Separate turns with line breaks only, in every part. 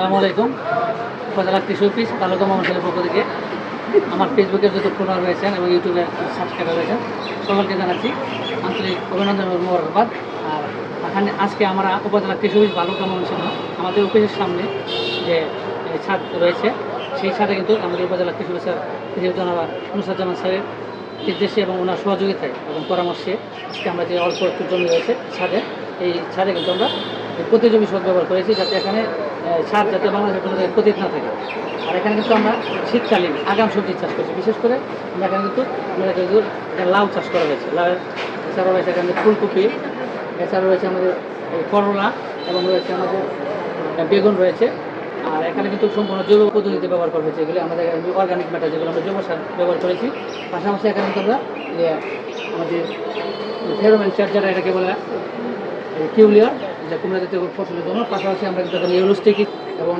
আসসালামু আলাইকুম। উপজেলা কৃষি অফিস তালুকা মহাশালের পক্ষ থেকে। আমার ফেসবুকে যত ফলোয়ার রয়েছেন এবং ইউটিউবে সাবস্ক্রাইবার রয়েছেন, সকলকে জানাচ্ছি আন্তরিক অভিনন্দন এবং আর এখানে আজকে আমরা উপজেলা কৃষি অফিস বালুকা মহাশাল আমাদের অফিসের সামনে যে ছাদ রয়েছে, সেই ছাদে কিন্তু আমাদের উপজেলা কৃষি অফিসার জনাবা নুসাজ্জামান স্যারের নির্দেশে এবং ওনার সহযোগিতায় এবং পরামর্শে আজকে আমরা যে অল্প একটু জমি রয়েছে ছাদে, এই ছাদে কিন্তু আমরা প্রতিযোগী সার ব্যবহার করেছি যাতে এখানে সার যাতে বাংলাদেশের কোনো পতিত না থাকে। আর এখানে কিন্তু আমরা শীতকালীন আগাম সবজি চাষ করছি। বিশেষ করে আমরা এখানে কিন্তু লাউ চাষ করা হয়েছে। লাউ এছাড়াও রয়েছে এখানে ফুলকপি, এছাড়াও রয়েছে আমাদের করলা এবং রয়েছে আমাদের বেগুন রয়েছে। আর এখানে কিন্তু সম্পূর্ণ জৈব পদ্ধতিতে ব্যবহার করা হয়েছে। এগুলো আমাদের অর্গানিক ম্যাটার যেগুলো আমরা জৈব সার ব্যবহার করেছি। পাশাপাশি এখানে কিন্তু আমরা আমাদের ফেরোমেন সার, যেটা এটাকে বলে কিউলিয়ার যা কুমড়া জাতীয় ফসলের জন্য, পাশাপাশি আমরা কিন্তু এখানে ইউরোস্টিক এবং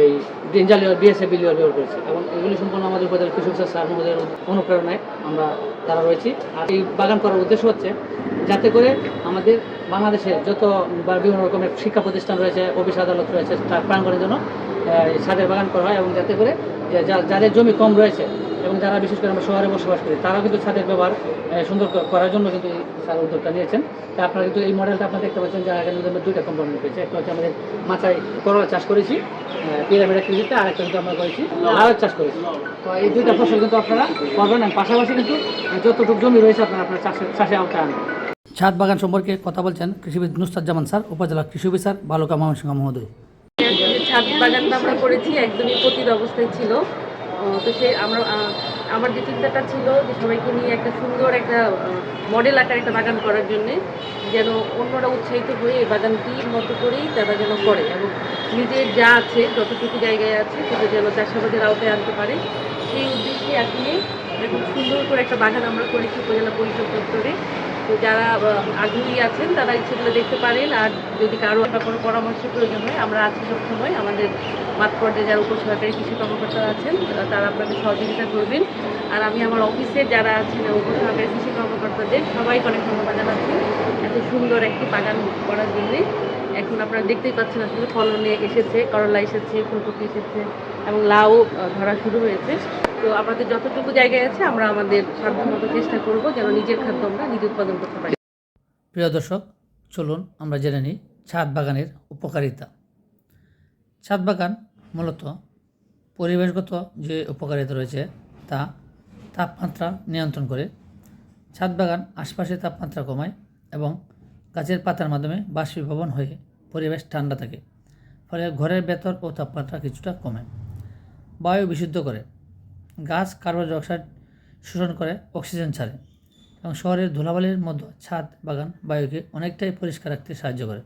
এই ডেঞ্জালিয়ার বিএসএ বিলিয়ার ব্যবহার করেছি। এবং এগুলি সম্পূর্ণ আমাদের উপজেলা কৃষক স্যার আমাদের অনুপ্রেরণায় আমরা তারা রয়েছি। আর এই বাগান করার উদ্দেশ্য হচ্ছে যাতে করে আমাদের বাংলাদেশে যত বা বিভিন্ন রকমের শিক্ষা প্রতিষ্ঠান রয়েছে, অফিস আদালত রয়েছে, তার প্রাঙ্গণের জন্য সাদের বাগান করা হয় এবং যাতে করে যাদের জমি কম রয়েছে এবং যারা বিশেষ করে আমরা শহরে বসবাস করি তারাও কিন্তু ছাদের ব্যবহার সুন্দর করার জন্য কিন্তু স্যার উদ্যোগটা নিয়েছেন। তা আপনারা কিন্তু এই মডেলটা আপনারা দেখতে পাচ্ছেন যে এখানে আমরা দুইটা কম্পোনেন্ট রয়েছে একটা হচ্ছে আমাদের মাচায় করলা চাষ করেছি পিরামিড কৃষিতে আর একটা কিন্তু আমরা করেছি লাউ চাষ করেছি। তো এই দুইটা ফসল কিন্তু আপনারা করবেন পাশাপাশি কিন্তু যতটুকু জমি রয়েছে আপনারা আপনার চাষে চাষে আওতায় আনবেন। ছাদ বাগান সম্পর্কে কথা বলছেন কৃষিবিদ নুস্তাজ্জামান স্যার উপজেলা কৃষি অফিসার বালুকা ময়মনসিংহ মহোদয়।
ছাদ বাগানটা আমরা করেছি একদমই পতিত অবস্থায় ছিল। তো সে আমরা আমার যে চিন্তাটা ছিল যে সবাইকে নিয়ে একটা সুন্দর একটা মডেল আকার একটা বাগান করার জন্যে যেন অন্যরা উৎসাহিত হয়ে এই বাগানটি মতো করেই তারা যেন করে এবং নিজের যা আছে, যতটুকু জায়গায় আছে সেটা যেন চাষাবাদের আওতায় আনতে পারে। সেই উদ্দেশ্যে আসলে এরকম সুন্দর করে একটা বাগান আমরা করেছি উপজেলা পরিষদ দপ্তরে। তো যারা আগ্রহী আছেন, তারা সেগুলো দেখতে পারেন। আর যদি কারও একটা কোনো পরামর্শ প্রয়োজন হয়, আমরা আছি সবসময়। আমাদের মাঠ পর্যায়ে যারা উপসহকারী কৃষি কর্মকর্তারা আছেন তারা আপনাদের সহযোগিতা করবেন। আর আমি আমার অফিসে যারা আছেন, উপসহকারী কৃষি কর্মকর্তাদের, সবাইকে অনেক ধন্যবাদ জানাচ্ছি এত সুন্দর একটি বাগান করার জন্যে। এখন আপনারা দেখতেই পাচ্ছেন আসলে ফলনে এসেছে, করলা এসেছে, ফুলকপি এসেছে এবং লাউ ধরা শুরু হয়েছে। তো আমাদের যতটুকু জায়গায় আছে, আমরা আমাদের সাধ্যমতো চেষ্টা করব যেন নিজের খাদ্য আমরা নিজে উৎপাদন করতে পারি।
প্রিয় দর্শক, চলুন আমরা জেনে নিই ছাদ বাগানের উপকারিতা। ছাদ বাগান মূলত পরিবেশগত যে উপকারিতা রয়েছে, তা তাপমাত্রা নিয়ন্ত্রণ করে। ছাদ বাগান আশপাশের তাপমাত্রা কমায় এবং গাছের পাতার মাধ্যমে বাষ্পীভবন হয়ে। পরিবেশ ঠান্ডা থাকে, ফলে ঘরের ভেতর ও তাপমাত্রা কিছুটা কমে। বায়ু বিশুদ্ধ করে, গাছ কার্বন ডাইঅক্সাইড শোষণ করে, অক্সিজেন ছাড়ে এবং শহরের ধুলাবালির মধ্যে ছাদ বাগান বায়ুকে অনেকটাই পরিষ্কার রাখতে সাহায্য করে।